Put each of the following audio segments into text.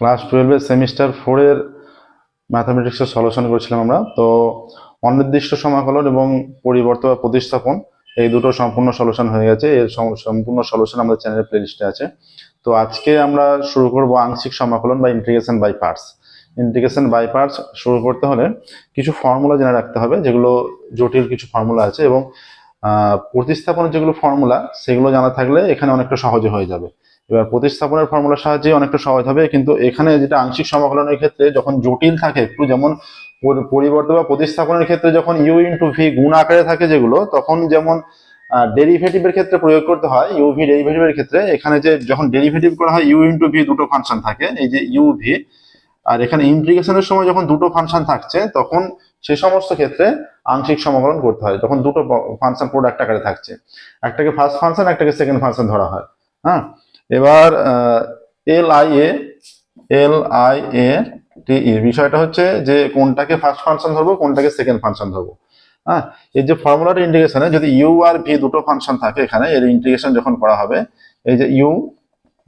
Class টুয়েলভের semester ফোরের ম্যাথামেটিক্সের solution করেছিলাম আমরা। তো অনির্দিষ্ট সমাকলন এবং পরিবর্তন বা প্রতিস্থাপন, এই দুটো সম্পূর্ণ সলিউশন হয়ে গেছে। এর সম্পূর্ণ সলিউশন আমাদের চ্যানেলের প্লেলিস্টে আছে। তো আজকে আমরা শুরু করব আংশিক সমাকলন বা integration by parts integration by parts শুরু করতে হলে কিছু ফর্মুলা জেনে রাখতে হবে, যেগুলো জটিল কিছু ফর্মুলা আছে এবং প্রতিস্থাপনের যেগুলো ফর্মুলা সেগুলো জানা থাকলে এখানে অনেকটা সহজে হয়ে যাবে। এবার প্রতিস্থাপনের ফর্মুলার সাহায্যে অনেকটা সহজ হবে, কিন্তু এখানে যেটা আংশিক সমাকলনের ক্ষেত্রে যখন জটিল থাকে একটু, যেমন পরি- পরিবর্তন বা প্রতিস্থাপনের ক্ষেত্রে যখন ইউ ইন্টু ভি গুণ আকারে থাকে যেগুলো, তখন যেমন ডেরিভেটিভের ক্ষেত্রে প্রয়োগ করতে হয় ইউ ভি ডেরিভেটিভের ক্ষেত্রে, এখানে যে যখন ডেরিভেটিভ করা হয় ইউ ইন্টু ভি দুটো ফাংশন থাকে, এই যে ইউ ভি আর এখানে ইন্টিগ্রেশনের সময় যখন দুটো ফাংশন থাকছে, তখন সে সমস্ত ক্ষেত্রে আংশিক সমাকলন করতে হয়, যখন দুটো ফাংশন প্রোডাক্ট আকারে থাকছে। একটাকে ফার্স্ট ফাংশন একটাকে সেকেন্ড ফাংশন ধরা হয় হ্যাঁ? এবার এল I A L I A T ই বিষয়টা হচ্ছে যে কোনটাকে ফার্স্ট ফাংশন ধরবো, কোনটাকে সেকেন্ড ফাংশন ধরবো। হ্যাঁ এই যে ফর্মুলার ইন্টিগ্রেশনে যদি ইউ আর ভি দুটো ফাংশন থাকে এখানে, এর ইন্টিগ্রেশন যখন করা হবে, এই যে ইউ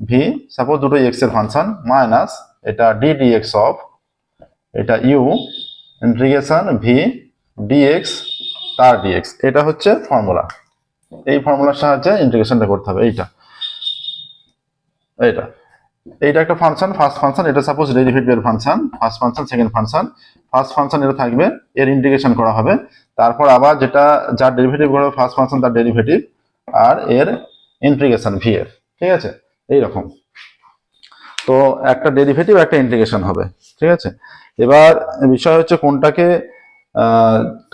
ভি সাপোজ দুটো এক্সের ফাংশন মাইনাস এটা ডি ডি এক্স অফ এটা ইউ ইন্টিগ্রেশন ভি ডিএক্স তার ডিএক্স এটা হচ্ছে ফর্মুলা এই ফর্মুলার সাহায্যে ইন্টিগ্রেশনটা করতে হবে, এইটা। এইটা। এইটা একটা ফাংশন ফার্স্ট ফাংশন এটা সাপোজ ডেরিভেটিভের function first function second function first function এটা থাকবে, এর ইন্টিগ্রেশন করা হবে। তারপর আবার যেটা, যার ডেরিভেটিভ করা ফার্স্ট ফাংশন তার ডেরিভেটিভ আর এর ইন্টিগ্রেশন ভি এর। ঠিক আছে? এইরকম। তো একটা ডেরিভেটিভ একটা ইন্টিগ্রেশন হবে। ঠিক আছে? এবার বিষয় হচ্ছে কোনটাকে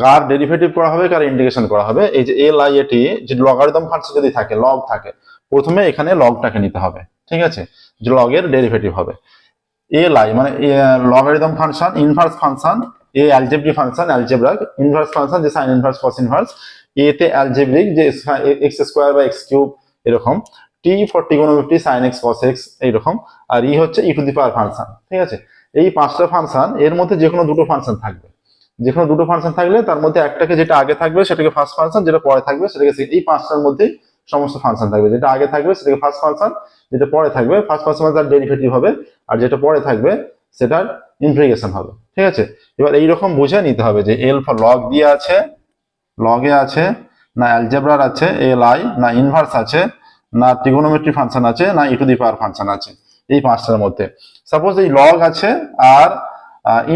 কার ডেরিভেটিভ করা হবে, কার ইন্টিগ্রেশন করা হবে? এই যে এল আই এটি যে লগারিদম ফাংশন যদি থাকে লগ থাকে, প্রথমে এখানে লগটাকে নিতে হবে। ঠিক আছে? লগের ডেরিভেটিভ হবে। এল আই মানে logarithm function inverse function A algebraic function algebraic inverse function যে সাইন ইনভার্স কস ইনভার্স এ তে অ্যালজেব্রিক যে এক্স স্কোয়ার বা এক্স কিউব এরকম। T for trigonometry sine X cos X এইরকম। আর ই হচ্ছে ই টু দি পাওয়ার ফাংশন ঠিক আছে? এই পাঁচটা ফাংশন এর মধ্যে যে কোনো দুটো ফাংশন থাকবে। যে কোনো দুটো ফাংশন থাকলে তার মধ্যে একটাকে যেটা আগে থাকবে, সেটাকে ফার্স্ট ফাংশন যেটা পরে থাকবে, সেটাকে। এই পাঁচটার মধ্যেই সমস্ত ফাংশন থাকবে। যেটা আগে থাকবে, সেটাকে ফার্স্ট ফাংশন যেটা পরে থাকবে ফার্স্ট ফাংশন তার ডেরিভেটিভ হবে, আর যেটা পরে থাকবে, সেটার ইন্টিগ্রেশন হবে। ঠিক আছে? এবার এইরকম বুঝে নিতে হবে যে এল লগ দিয়ে আছে লগে আছে, না অ্যালজেব্রার আছে এল আই না ইনভার্স আছে, না ট্রিগোনোমেট্রি ফাংশন আছে, না ই টু দি পাওয়ার ফাংশন আছে, এই পাঁচটার মধ্যে। সাপোজ এই লগ আছে আর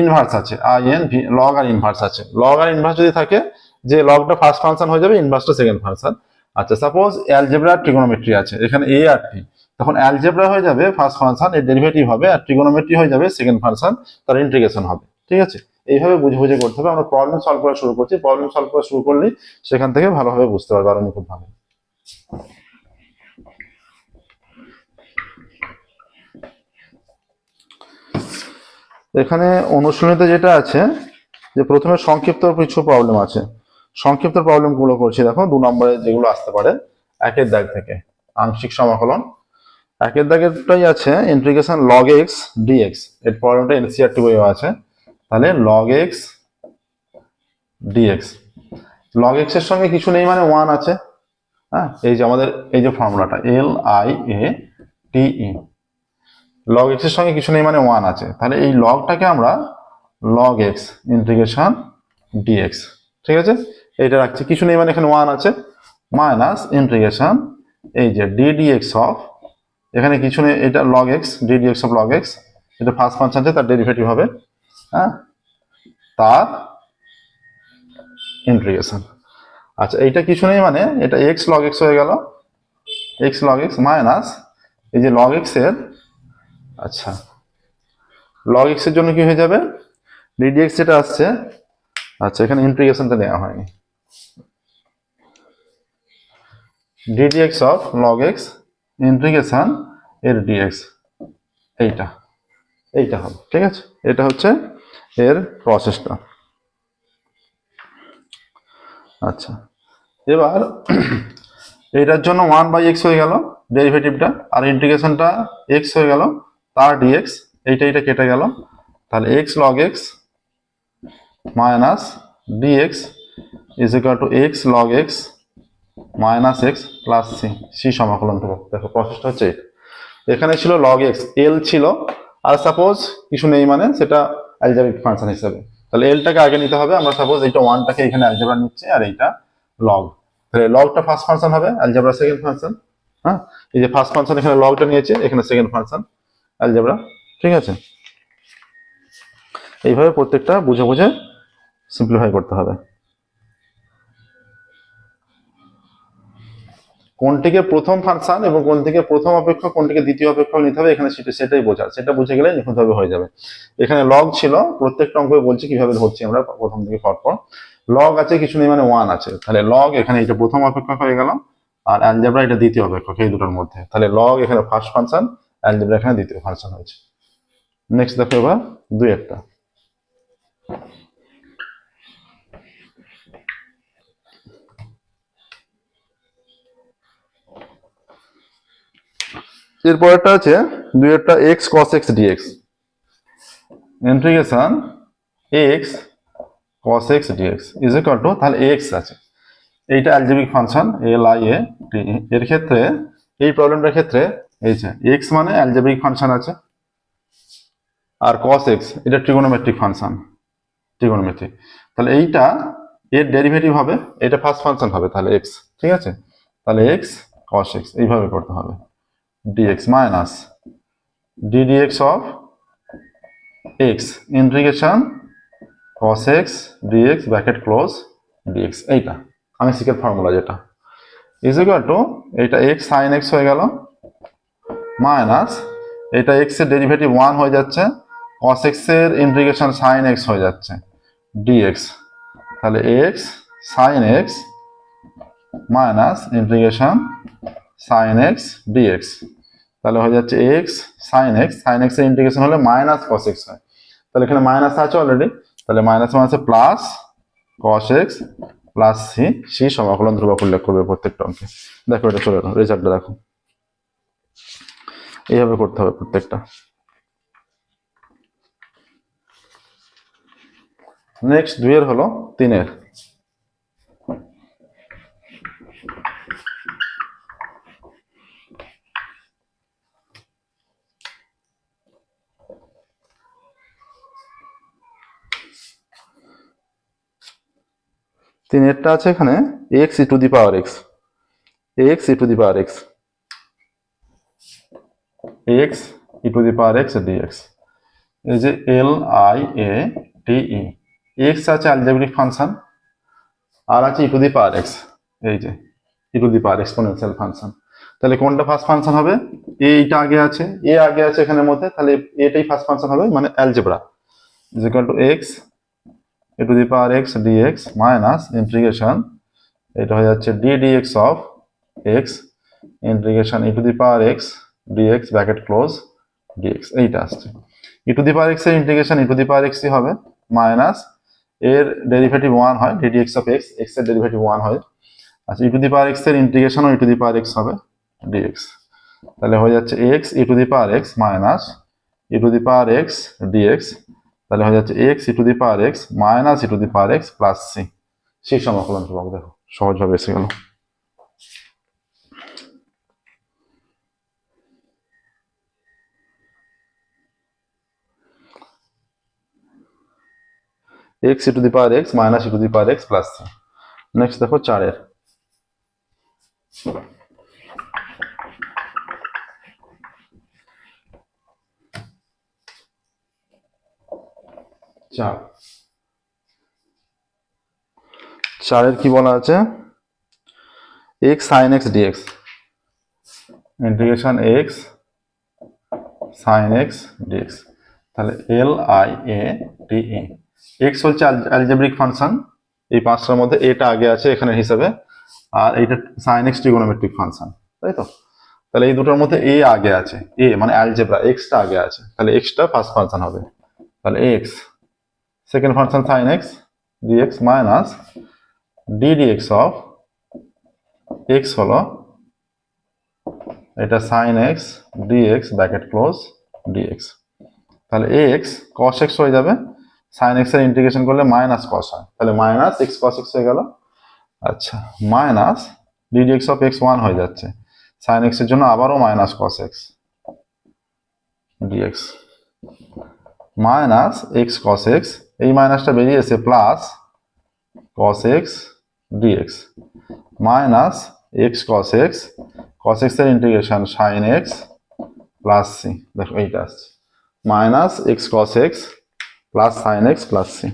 ইনভার্স আছে আই এন লগ আর ইনভার্স আছে। লগ আর ইনভার্স যদি থাকে, যে লগটা ফার্স্ট ফাংশন হয়ে যাবে ইনভার্সটা সেকেন্ড ফাংশন আচ্ছা সাপোজ অ্যালজেব্রা ট্রিগোনোমেট্রি আছে, এখানে এ আর টি তখন অ্যালজেব্রা হয়ে যাবে ফার্স্ট ফাংশন এর ডেরিভেটিভ হবে আর ট্রিগোনোমেট্রি হয়ে যাবে সেকেন্ড ফাংশন তার ইন্টিগ্রেশন হবে। ঠিক আছে? এইভাবে বুঝে বুঝে করতে হবে। আমরা প্রবলেম সলভ করা শুরু করছি। প্রবলেম সলভ করা শুরু করলেই সেখান থেকে ভালোভাবে বুঝতে পারবে আরও ভালো এখানে অনুশীলনীতে যেটা আছে, যে প্রথমে সংক্ষিপ্ত কিছু প্রবলেম আছে। সংক্ষিপ্ত প্রবলেমগুলো করছি, দেখো, দু নম্বরে যেগুলো আসতে পারে, একের দাগ থেকে, আংশিক সমাকলন। একের দাগেরটাই আছে ইন্টিগ্রেশন লগ এক্স ডিএক্স এর প্রবলেমটা এনসিআরটি বইও আছে, তাহলে লগ এক্স ডিএক্স লগ এক্সের সঙ্গে কিছু নেই মানে ওয়ান আছে হ্যাঁ এই যে আমাদের, এই যে ফর্মুলাটা L I A T E log এক্সের সঙ্গে কিছু নেই মানে ওয়ান আছে, তাহলে এই লগটাকে আমরা লগ এক্স ইন্টিগ্রেশন ডিএক্স ঠিক আছে? এইটা রাখছি। কিছু নেই মানে এখানে ওয়ান আছে। মাইনাস ইন্টিগ্রেশন এই যে ডি ডিএক্স অফ এখানে কিছু নেই, এটা log X D DX of log X এটা ফার্স্ট ফাংশন আছে, তার ডেরিভেটিভ হবে হ্যাঁ? তার ইন্টিগ্রেশন আচ্ছা এইটা কিছু নেই মানে এটা এক্স লগ এক্স হয়ে গেল। এক্স লগ এক্স মাইনাস এই যে লগ এক্সের আচ্ছা। লগ এক্সের জন্য কি হয়ে যাবে? ডিডিএক্স যেটা আসছে আচ্ছা এখানে ইন্টিগ্রেশনটা নেওয়া হয়নি। D DX of log X integration এর ডিএক্স এইটা। এইটা হবে, ঠিক আছে? এটা হচ্ছে এর প্রসেসটা আচ্ছা। এবার এটার জন্য ওয়ান বাই এক্স হয়ে গেল ডেরিভেটিভটা আর ইন্টিগ্রেশনটা এক্স হয়ে গেল তার ডিএক্স এইটা এইটা কেটে গেল। তাহলে X log X minus DX is equal to X log X minus X plus C C সমাকলন করব দেখো প্রসেসটা হচ্ছে। এখানে ছিল লগ এক্স এল ছিল। আর সাপোজ কিছু নেই মানে সেটা অ্যালজাব্রিক ফাংশন হিসেবে। তাহলে এলটাকে আগে নিতে হবে। আমরা সাপোজ এইটা ওয়ানটাকে এখানে অ্যালজাবরা নিচ্ছি আর এইটা লগ তাহলে লগটা ফার্স্ট ফাংশন হবে অ্যালজাবরা সেকেন্ড ফাংশন হ্যাঁ? এই যে ফার্স্ট ফাংশন এখানে লগটা নিয়েছে, এখানে সেকেন্ড ফাংশন অ্যালজাবরা ঠিক আছে? এইভাবে প্রত্যেকটা বুঝে বুঝে সিম্পলিফাই করতে হবে। কোনটিকে প্রথম ফাংশন এবং কোন থেকে প্রথম অপেক্ষক, কোনটিকে দ্বিতীয় অপেক্ষক নিতে হবে, এখানে সেটা, সেটাই বোঝা, সেটা বুঝে গেলে নিখুঁতভাবে হয়ে যাবে। এখানে লগ ছিল, প্রত্যেকটা অঙ্কে বলছি কীভাবে ধরছি আমরা প্রথম থেকে পর। লগ আছে, কিছু নেই মানে ওয়ান আছে। তাহলে লগ এখানে এটা প্রথম অপেক্ষক হয়ে গেল, আর অ্যালজেব্রা এটা দ্বিতীয় অপেক্ষক, এই দুটোর মধ্যে। তাহলে লগ এখানে ফার্স্ট ফাংশন অ্যালজেব্রা এখানে দ্বিতীয় ফাংশন হয়েছে। নেক্সট দেখো এবার, দুই একটা। এরপরটা আছে, দুই একটা x cos x dx integration x cos x dx is equal to তাহলে এক্স আছে। এইটা algebraic function L I A এর ক্ষেত্রে, এই প্রবলেমটার ক্ষেত্রে, এই যে এক্স মানে অ্যালজেব্রিক ফাংশন আছে, আর কস এক্স এটা ট্রিগোনোমেট্রিক ফাংশন ট্রিগোনোমেট্রিক তাহলে এইটা, এর ডেরিভেটিভ হবে, এটা ফার্স্ট ফাংশন হবে, তাহলে এক্স ঠিক আছে? তাহলে এক্স কস এক্স এইভাবে করতে হবে। Dx minus d dx of x. Integration cos x dx bracket close dx. এইটা। আমি সিকের ফর্মুলা যেটা। ইজ ইকুয়াল টু এইটা x sin x হয়ে গেল মাইনাস এটা x এর ডেরিভেটিভ 1 হয়ে যাচ্ছে, cos x এর ইন্টিগ্রেশন sin x হয়ে যাচ্ছে, dx তাহলে x sin x minus integration sin x dx তাহলে হয়ে যাচ্ছে এক্স সাইন এক্স সাইন এক্সের ইন্টিগ্রেশন হলে মাইনাস কস এক্স হয়। তাহলে এখানে মাইনাস আছে অলরেডি তাহলে মাইনাস মাইনাসে plus cos X plus C C সমাকলন ধ্রুবক উল্লেখ করবে প্রত্যেকটা অঙ্কে। দেখো এটা চলে এলো রেজাল্টটা দেখো। এইভাবে করতে হবে প্রত্যেকটা। নেক্সট দুইয়ের হলো তিনের। তিনেরটা আছে এখানে x e to the power x x e to the power x x e to the power x dx এই যে L I A T E x আছে অ্যালজেব্রিক ফাংশন আর আছে e to the power X এই যে E to the power exponential function তাহলে কোনটা first function হবে? এইটা আগে আছে, এ আগে আছে এখানের মধ্যে, তাহলে এটাই ফার্স্ট ফাংশন হবে মানে algebra is equal to X A to the power X DX minus integration, এটা হয়ে যাচ্ছে D DX of X, integration E to the power X DX bracket close DX, এইটা আসছে। ই টু দি পাওয়ার এক্সের integration E to the power এক্সই হবে, minus এর derivative one হয়, ডি ডিএক্স অফ এক্স এক্সের ডেরিভেটিভ ওয়ান হয়। আচ্ছা ই টু দি পাওয়ার এক্সের ইন্টিগ্রেশনও e to the power x হবে, ডিএক্স। তাহলে হয়ে যাচ্ছে x e to the power x minus e to the power x dx তাহলে হয়ে যাচ্ছে x e to the power x minus e to the power x plus C সেই সমাকলন ধ্রুবক দেখো সহজভাবে এসে গেল। X e to the power x minus e to the power x plus C next দেখো চারের। চার। চারের কি বলা আছে? X sine x dx integration x sine x dx তাহলে L I A T E x হচ্ছে অ্যালজেব্রিক ফাংশন এই পাঁচটার মধ্যে এটা আগে আছে এখানে হিসাবে। আর এইটা সাইন এক্স ট্রিগোনোমেট্রিক ফাংশন তাই তো? তাহলে এই দুটোর মধ্যে এ আগে আছে। এ মানে অ্যালজেব্রা এক্সটা আগে আছে। তাহলে এক্সটা ফার্স্ট ফাংশন হবে। তাহলে X second function sin x dx minus d dx of x হলো এটা sin x dx bracket close dx তাহলে x cos x হয়ে যাবে, sin x এর ইন্টিগ্রেশন করলে মাইনাস cos হয়। তাহলে মাইনাস x cos x হয়ে গেল। আচ্ছা minus d dx of x 1 হয়ে যাচ্ছে। sin x এর জন্য আবারও minus cos x dx minus X cos X এই মাইনাসটা বেরিয়েছে plus cos X DX minus X cos X cos এক্সের integration sine X plus C দেখো এইটা আসছে, minus X cos X plus sine X plus C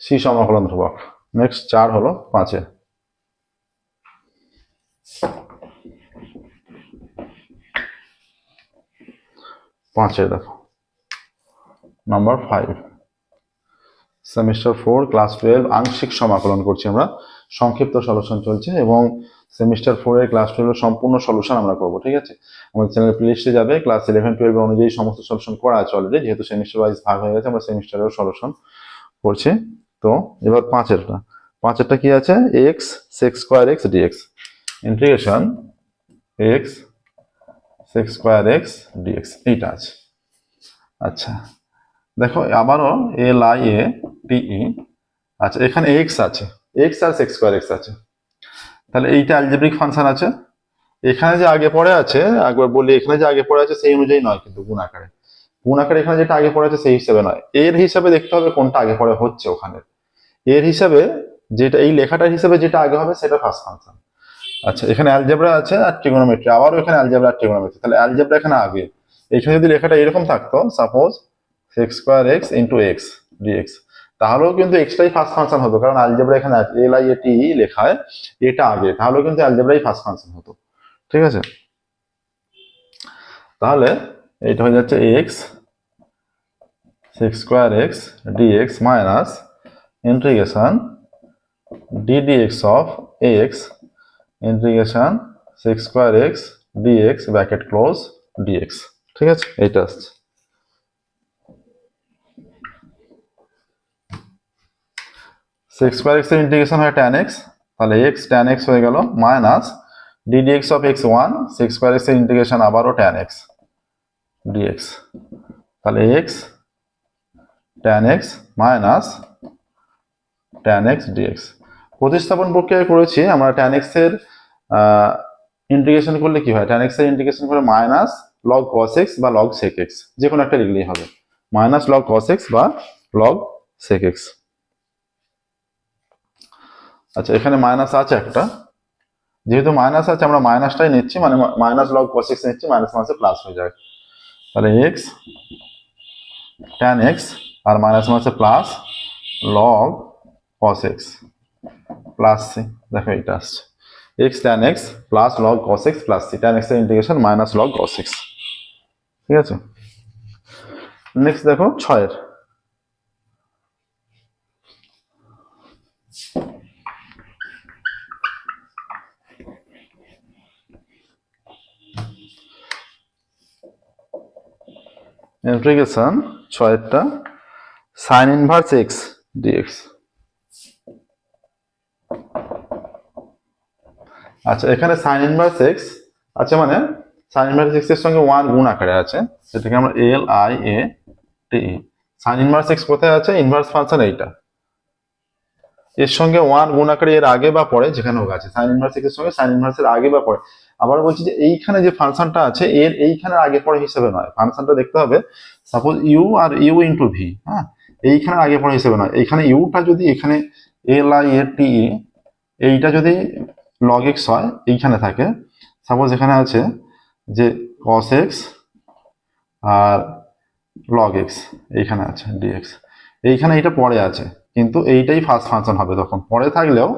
C সমাকলন ধ্রুবক next চার হলো পাঁচে। পাঁচে দেখো। Number five semester four class twelve আংশিক সমাকলন করছি আমরা। সংক্ষিপ্ত সলিউশন চলছে এবং সেমিস্টার ফোরের ক্লাস টুয়েলভের সম্পূর্ণ সলিউশন আমরা করব, ঠিক আছে? আমাদের চ্যানেল প্লেলিস্টে যাবে ক্লাস ইলেভেন টুয়েলভ অনুযায়ী সমস্ত সলিউশন করা আছে অলরেডি যেহেতু সেমিস্টার ওয়াইজ ভাগ হয়ে গেছে, আমরা সেমিস্টারেও সলিউশন করছি। তো, এবার পাঁচেরটা। পাঁচেরটা কি আছে? X sec square X DX integration X sec square X DX এইটা আছে। আচ্ছা। দেখো, আবারও এল আই এ টিই আচ্ছা এখানে এক্স আছে। এক্স আর সেক্স স্কোয়ার এক্স আছে। তাহলে এইটা অ্যালজেব্রিক ফাংশন আছে। এখানে যে আগে পড়ে আছে, একবার বলি, এখানে যে আগে পড়ে আছে, সেই অনুযায়ী নয় কিন্তু গুণ আকারে। গুণ আকারে এখানে যেটা আগে পড়ে আছে, সেই হিসাবে নয়। এর হিসাবে দেখতে হবে কোনটা আগে পড়ে হচ্ছে ওখানে। এর হিসাবে যেটা, এই লেখাটার হিসাবে যেটা আগে হবে, সেটা ফার্স্ট ফাংশন আচ্ছা এখানে অ্যালজেব্রা আছে আর ট্রিগোনোমেট্রি আবারও এখানে অ্যালজেব্রা আর ট্রিগোনোমেট্রি তাহলে অ্যালজেব্রা এখানে আগে। এখানে যদি লেখাটা এরকম থাকতো suppose X square X into X DX তাহলেও কিন্তু এক্সটাই ফার্স্ট ফাংশন হতো, কারণ অ্যালজেব্রা এখানে এল আই এটি লেখায় এটা আগে, তাহলেও কিন্তু অ্যালজেব্রাই ফার্স্ট ফাংশন হতো, ঠিক আছে? তাহলে এটা হয়ে যাচ্ছে X sec square X DX minus integration D DX of X integration sec square X DX bracket close DX ঠিক আছে? এইটা আসছে। সিক্স স্কোয়ার এক্স ইন্টিগ্রেশন হয় ট্যান এক্স তাহলে এক্স ট্যান এক্স হয়ে গেল minus D DX of X one sec square এক্সের integration আবারও ট্যান এক্স ডিএক্স তাহলে X tan X minus tan X DX প্রতিস্থাপন প্রক্রিয়া করেছি, আমরা ট্যান এক্সের ইন্টিগ্রেশন করলে কি হয়? ট্যান এক্সের ইন্টিগ্রেশন করে মাইনাস লগ কস এক্স বা লগ সেক এক্স যে কোনো একটা লিখলেই হবে। মাইনাস লগ কস এক্স বা লগ সেক এক্স আচ্ছা এখানে মাইনাস আছে একটা। যেহেতু মাইনাস আছে, আমরা মাইনাসটাই নিচ্ছি মানে মাইনাস লগ কস এক্স নিচ্ছি মাইনাস মাইনাসে প্লাস হয়ে যায় তাহলে এক্স ট্যান এক্স আর মাইনাস মাইনাসে plus log cos x plus c দেখো এটা আসছে। X tan x plus log cos x plus c tan এক্সের integration minus log cos x ঠিক আছে? নেক্সট দেখো, ছয়ের। ইন্টিগ্রেশন ছয়েরটা সাইন ইনভার্স এক্স ডিএক্স আচ্ছা এখানে সাইন ইনভার্স এক্স আছে মানে সাইন ইনভার্স এক্সের সঙ্গে ওয়ান গুণ আকারে আছে সেটাকে আমরা L I A T sine inverse x কোথায় আছে? ইনভার্স ফাংশন এইটা। এর সঙ্গে ওয়ান গুণ আকারে এর আগে বা পরে যেখানে হোক আছে সাইন ইনভার্স এক্সের সঙ্গে সাইন ইনভার্স এর আগে বা পরে। আবার বলছি যে এইখানে যে ফাংশনটা আছে, এর এইখানে আগে পরে হিসেবে নয়। ফাংশনটা দেখতে হবে সাপোজ ইউ আর ইউ ইন্টু ভি হ্যাঁ? এইখানে আগে পরে হিসেবে নয়। এখানে ইউটা যদি এখানে এল আই এ টি এইটা যদি লগ এক্স হয়, এইখানে থাকে। সাপোজ এখানে আছে যে কস এক্স আর লগ এক্স এইখানে আছে ডিএক্স এইখানে এইটা পরে আছে, কিন্তু এইটাই ফার্স্ট ফাংশন হবে তখন। পরে থাকলেও,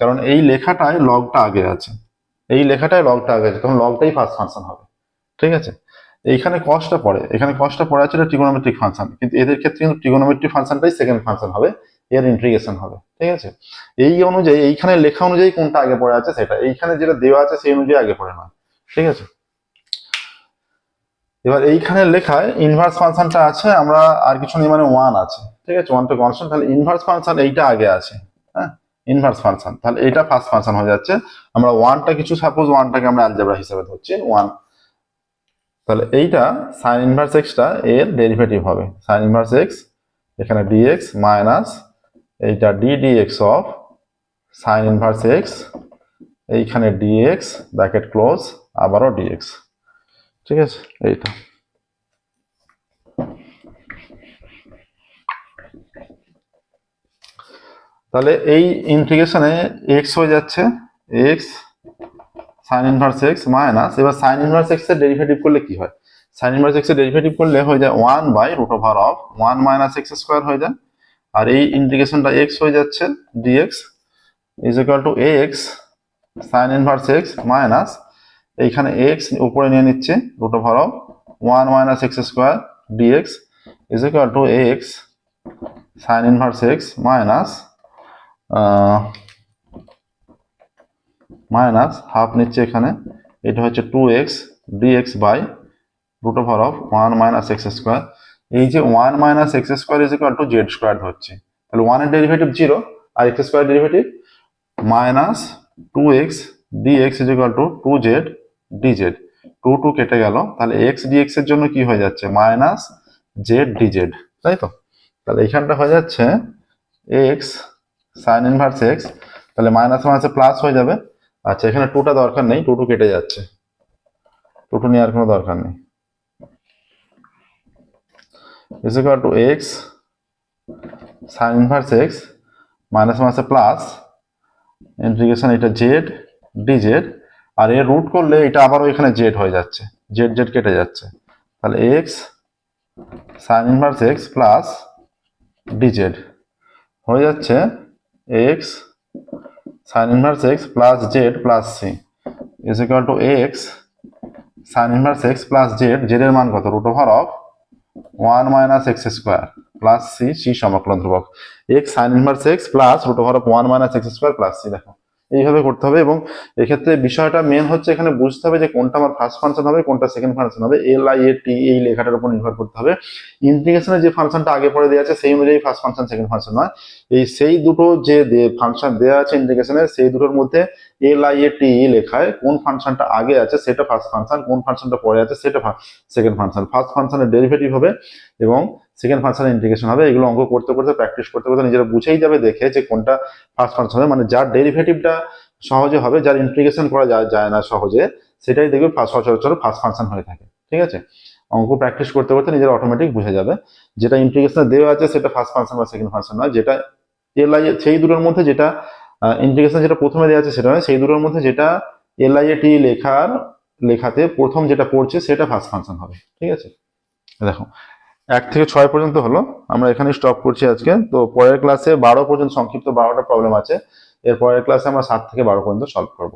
কারণ এই লেখাটায় লগটা আগে আছে। এই লেখাটায় লগটা আগে আছে, তখন লগটাই ফার্স্ট ফাংশন হবে। ঠিক আছে? এইখানে কসটা পড়ে, এখানে কসটা পড়ে আছে এটা ট্রিগোনোমেট্রিক ফাংশন কিন্তু এদের ক্ষেত্রে কিন্তু ট্রিগোনোমেট্রিক ফাংশনটাই সেকেন্ড ফাংশন হবে, এর ইন্টিগ্রেশন হবে। ঠিক আছে? এই অনুযায়ী, এইখানে লেখা অনুযায়ী কোনটা আগে পড়ে আছে সেটা, এইখানে যেটা দেওয়া আছে সেই অনুযায়ী আগে পড়ে না ঠিক আছে? এবার এইখানে লেখায় ইনভার্স ফাংশনটা আছে, আমরা আর কিছু নেই মানে ওয়ান আছে। ঠিক আছে? ওয়ানটা কনস্ট্যান্ট তাহলে ইনভার্স ফাংশন এইটা আগে আছে হ্যাঁ? ইনভার্স ফাংশন তাহলে এটা ফার্স্ট ফাংশন হয়ে যাচ্ছে। আমরা ওয়ানটা কিছু সাপোজ ওয়ানটাকে আমরা অ্যালজেব্রা হিসেবে ধরছি ওয়ান তাহলে এইটা সাইন ইনভার্স এক্সটা এর ডেরিভেটিভ হবে। সাইন ইনভার্স এক্স এখানে ডিএক্স মাইনাস এইটা d dx of sine inverse x এইখানে ডিএক্স ব্র্যাকেট ক্লোজ আবারও ডিএক্স ঠিক আছে? এইটা। তাহলে এই ইন্টিগ্রেশনে এক্স হয়ে যাচ্ছে x sine inverse x minus এবার সাইন ইনভার্স এক্সের ডেরিভেটিভ করলে কি হয়? সাইন ইনভার্স এক্সের ডেরিভেটিভ করলে হয়ে যায় one by root over of one minus x square হয়ে যায়। আর এই ইন্টিগ্রেশনটা এক্স হয়ে যাচ্ছে dx is equal to x sine inverse x minus এইখানে এক্স উপরে নিয়ে নিচ্ছে root over of one minus x square dx is equal to x sine inverse x minus minus half নিচ্ছে এখানে। এটা হচ্ছে two x dx by root over of one minus x square এই যে one minus x square is equal to z square হচ্ছে। তাহলে ওয়ানের derivative zero R x square derivative minus two x dx is equal to two z dz two two কেটে গেল। তাহলে x dx এর জন্য কি হয়ে যাচ্ছে? মাইনাস জেড ডিজেড তাই তো? তাহলে এইখানটা হয়ে যাচ্ছে এক্স সাইন ইনভার্স এক্স তাহলে মাইনাস মাইনাসে প্লাস হয়ে যাবে। আচ্ছা এখানে টুটা দরকার নেই টু টু কেটে যাচ্ছে। টু টু নেওয়ার কোনো দরকার নেই। Is equal to x, sin inverse minus মাইনাসে প্লাস ইন্টিগ্রেশন এটা জেড ডিজেড আর এর রুট করলে এটা আবারও এখানে জেড হয়ে যাচ্ছে জেড জেড কেটে যাচ্ছে। তাহলে x sine inverse x plus dz হয়ে যাচ্ছে x sine inverse x plus z plus c is equal to x sine inverse x plus z জেডের মান কত? Root over of one minus x square plus c c সমকলন ধ্রুবক। X sine inverse x plus root over of one minus x square plus c দেখো। এইভাবে করতে হবে এবং এক্ষেত্রে বিষয়টা মেন হচ্ছে এখানে বুঝতে হবে যে কোনটা আমার ফার্স্ট ফাংশন হবে, কোনটা সেকেন্ড ফাংশন হবে। এল আই এ টি এই লেখাটার উপর নির্ভর করতে হবে। ইন্টিগ্রেশনের যে ফাংশনটা আগে পরে দেওয়া আছে, সেই অনুযায়ী ফার্স্ট ফাংশন সেকেন্ড ফাংশন নয়। এই সেই দুটো যে ফাংশন দেওয়া আছে ইন্টিগ্রেশনের সেই দুটোর মধ্যে এল আই এ টি লেখায় কোন ফাংশনটা আগে আছে, সেটা ফার্স্ট ফাংশন কোন ফাংশনটা পরে আছে, সেটা সেকেন্ড ফাংশন ফার্স্ট ফাংশনের ডেরিভেটিভ হবে এবং সেকেন্ড ফাংশনের ইন্টিগ্রেশন হবে, এগুলো অঙ্ক করতে করতে প্র্যাকটিস করতে করতে নিজেরা বুঝেই যাবে, দেখে যে কোনটা ফার্স্ট ফাংশন হবে। মানে যার ডেরিভেটিভটা সহজে হবে, যার ইন্টিগ্রেশন করা যায় না সহজে, সেটাই দেখবে সচরাচর ফার্স্ট ফাংশন হয়ে থাকে। ঠিক আছে? অঙ্ক প্র্যাকটিস করতে করতে নিজের অটোমেটিক বুঝে যাবে। যেটা ইন্টিগ্রেশন দেওয়া আছে, সেটা ফার্স্ট ফাংশন বা সেকেন্ড ফাংশন নয়। যেটা এল আই সেই দুটোর মধ্যে যেটা ইন্টিগ্রেশন যেটা প্রথমে দেওয়া আছে, সেটা নয়। সেই দুটোর মধ্যে যেটা এল আই টি লেখার, লেখাতে প্রথম যেটা পড়ছে, সেটা ফার্স্ট ফাংশন হবে। ঠিক আছে? দেখো এক থেকে ছয় পর্যন্ত হলো। আমরা এখানে স্টপ করছি আজকে। তো পরের ক্লাসে বারো পর্যন্ত সংক্ষিপ্ত বারোটা প্রবলেম আছে। এর পরের ক্লাসে আমরা সাত থেকে বারো পর্যন্ত সলভ করব।